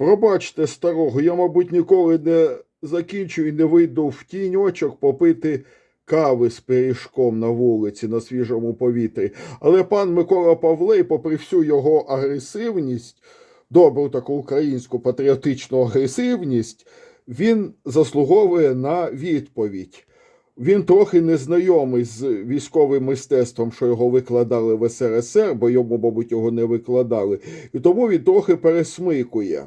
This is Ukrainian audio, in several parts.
Пробачте старого, я, мабуть, ніколи не закінчу і не вийду в тіньочок попити кави з пиріжком на вулиці на свіжому повітрі. Але пан Микола Павлей, попри всю його агресивність, добру таку українську патріотичну агресивність, він заслуговує на відповідь. Він трохи не знайомий з військовим мистецтвом, що його викладали в СРСР, бо йому, мабуть, його не викладали, і тому він трохи пересмикує.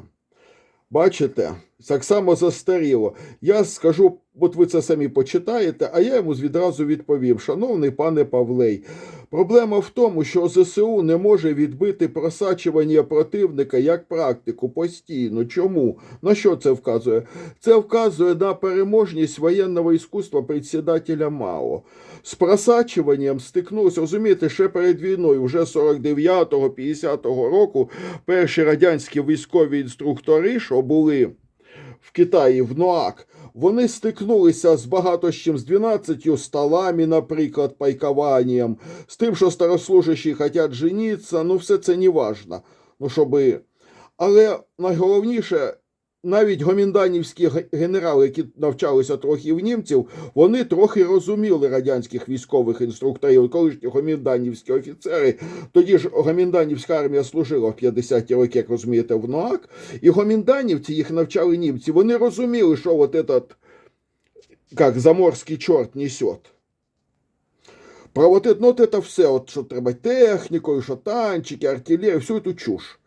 Бачите, так само застаріло. Я скажу, от ви це самі почитаєте, а я йому відразу відповім: шановний пане Павлей, проблема в тому, що ЗСУ не може відбити просачування противника як практику постійно. Чому? На що це вказує? Це вказує на переможність воєнного іскусства председателя Мао. З просачуванням стикнулося, розумієте, ще перед війною, вже 49-го, 50-го року, перші радянські військові інструктори, що були в Китаї в НОАК, вони стикнулися з багато з з 12 столами, наприклад, пайкованням, з тим, що старослужащі хочуть жениться, ну все це не важно. Ну, щоби... Але найголовніше, навіть гомінданівські ге- генерали, які навчалися трохи в німців, вони трохи розуміли радянських військових інструкторів, колишні гомінданівські офіцери. Тоді ж гомінданівська армія служила в 50-ті роки, як розумієте, в НОАК. І гомінданівці їх навчали німці. Вони розуміли, що от этот, як заморський чорт несет. Про вот это, ну, от это все, от, що треба технікою, що танчики, артилерія, всю эту чушь.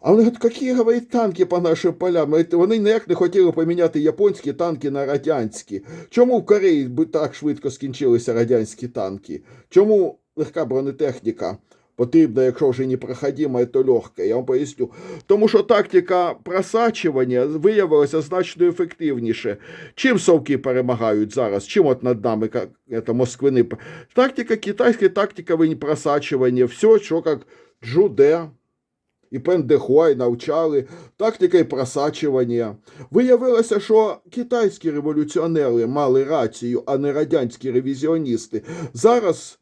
А вони говорять, які говорить, танки по нашим полям? Вони ніяк не хотіли поміняти японські танки на радянські. Чому в Кореї так швидко скінчилися радянські танки? Чому легка бронетехніка потрібна, якщо вже не проходима, то легка? Я вам поясню. Тому що тактика просачування виявилася значно ефективніше. Чим совки перемагають зараз? Чим от над нами это, москвини? Тактика китайська, тактика просачування, все, що як джуде і Пендехуай навчали, тактика і просачування. Виявилося, що китайські революціонери мали рацію, а не радянські ревізіоністи. Зараз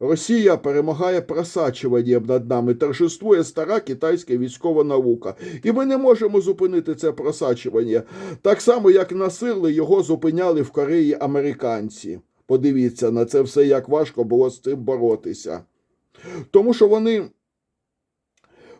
Росія перемагає просачуванням над нами, торжествує стара китайська військова наука. І ми не можемо зупинити це просачування. Так само, як на сили його зупиняли в Кореї американці. Подивіться на це все, як важко було з цим боротися. Тому що вони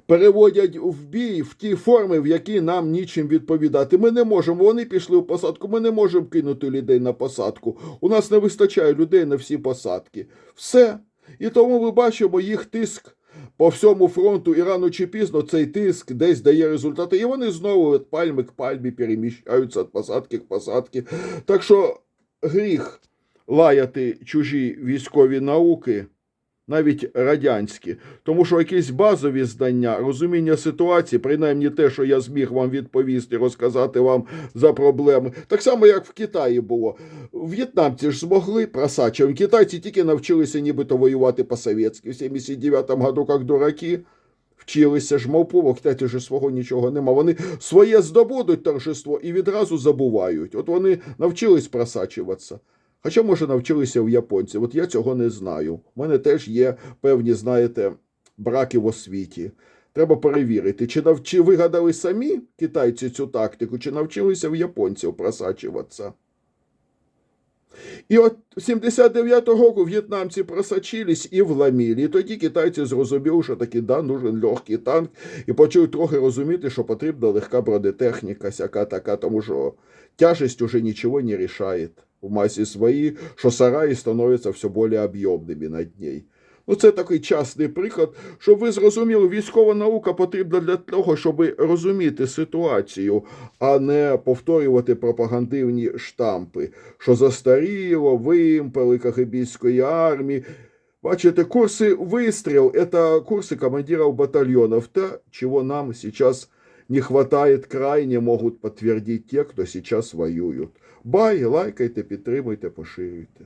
переводять в бій в ті форми, в які нам нічим відповідати. Ми не можемо. Вони пішли в посадку. Ми не можемо кинути людей на посадку. У нас не вистачає людей на всі посадки. Все. І тому ми бачимо їх тиск. По всьому фронту і рано чи пізно цей тиск десь дає результати, і вони знову від пальми к пальмі переміщаються від посадки к посадки. Так що гріх лаяти чужі військові науки, навіть радянські, тому що якісь базові знання, розуміння ситуації, принаймні те, що я зміг вам відповісти, розказати вам за проблеми, так само, як в Китаї було. В'єтнамці ж змогли просачувати. Китайці тільки навчилися нібито воювати по-совєтськи в 79-му году, як дураки. Вчилися ж мовпово, китайці ж свого нічого нема. Вони своє здобудуть торжество і відразу забувають. От вони навчились просачуватися. Хоча, може, навчилися в японців. От я цього не знаю. У мене теж є певні, знаєте, браки в освіті. Треба перевірити, чи навчи вигадали самі китайці цю тактику, чи навчилися в японців просачуватися. І от 79-го року в'єтнамці просочились і вломили. І тоді китайці зрозуміли, що таки да, нужен легкий танк, і почали трохи розуміти, що потрібна легка бронетехніка, сяка така, тому що тяжесть уже нічого не рішає в масі своїй, що сараї становляться все більш об'ємними над нею. Ну, це такий частний приклад, щоб ви зрозуміли, військова наука потрібна для того, щоб розуміти ситуацію, а не повторювати пропагандивні штампи, що застаріло, вимпели кагибійської армії. Бачите, курсы выстрел – это курсы командиров батальонов. То, чего нам сейчас не хватает крайне, могут подтвердить те, кто сейчас воюют. Бай, лайкайте, підтримуйте, поширюйте.